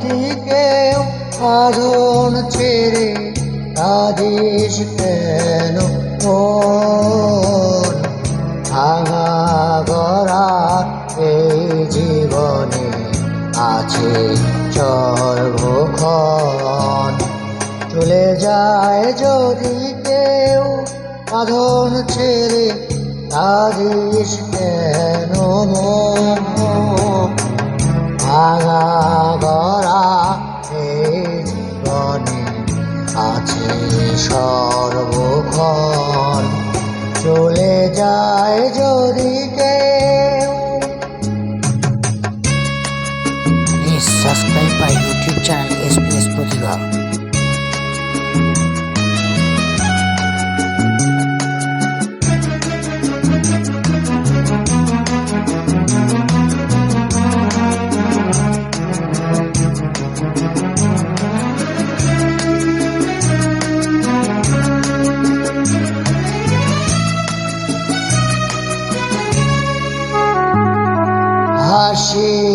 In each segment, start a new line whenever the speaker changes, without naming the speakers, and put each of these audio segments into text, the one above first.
যদি কেউ সাধন ছেড়ে কাঁদিস কেন? ভাঙা গড়া এই জীবনে আছে সর্বক্ষণ। চলে যায় যদি কেউ
সাধন ছেড়ে কাঁদিস কেন? subscribe our YouTube channel SBS Portugal.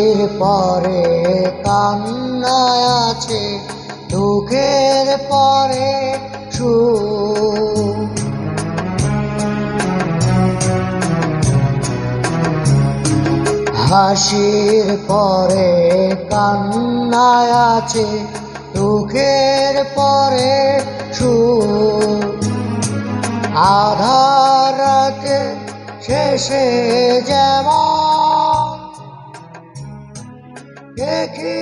হাসির পরে কান্না আছে, দুঃখের পরে সুখ। হাসির পরে কান্না আছে, দুঃখের পরে সুখ। আধার শেষে যেমন দেখি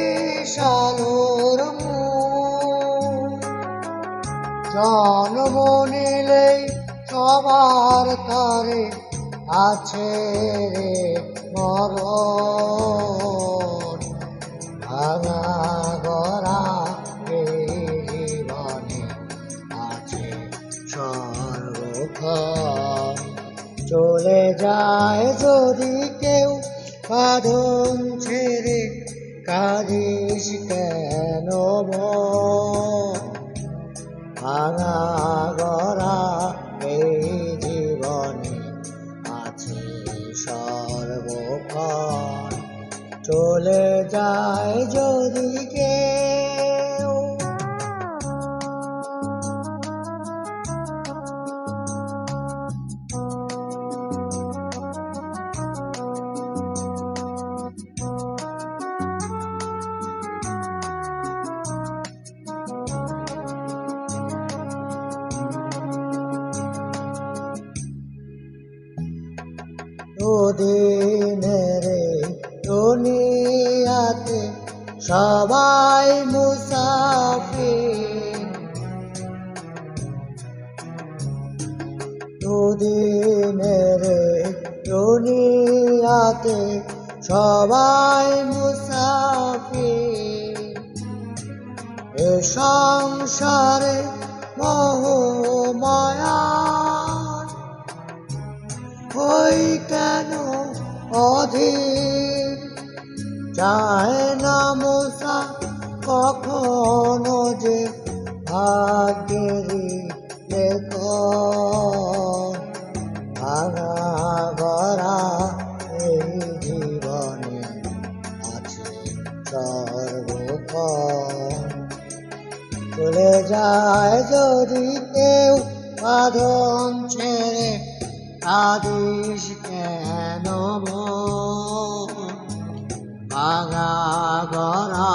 সালোর জন্ম নিলেই সবার তরে আছে রে মরণ। চলে যায় যদি কেউ কাঁদন ছেড়ে কাঁদিস কেন? ভাঙা গড়া এই জীবনে আছে সর্বক্ষণ চলে যায় যদি কেউ দুদিনের দুনিয়াতে সবাই মুসাফির। দুদিনের দুনিয়াতে সবাই মুসাফির। এ সংসারে মোহমায়া ওই অধীর চায় না মশা কখনো যে ভাগ্যেরই লেখন। ভাঙা গড়া এই জীবনে আছে সর্বক্ষণ। চলে যায় যদি কেউ বাঁধন ছেড়ে আদিস কেন? ভাঙা গড়া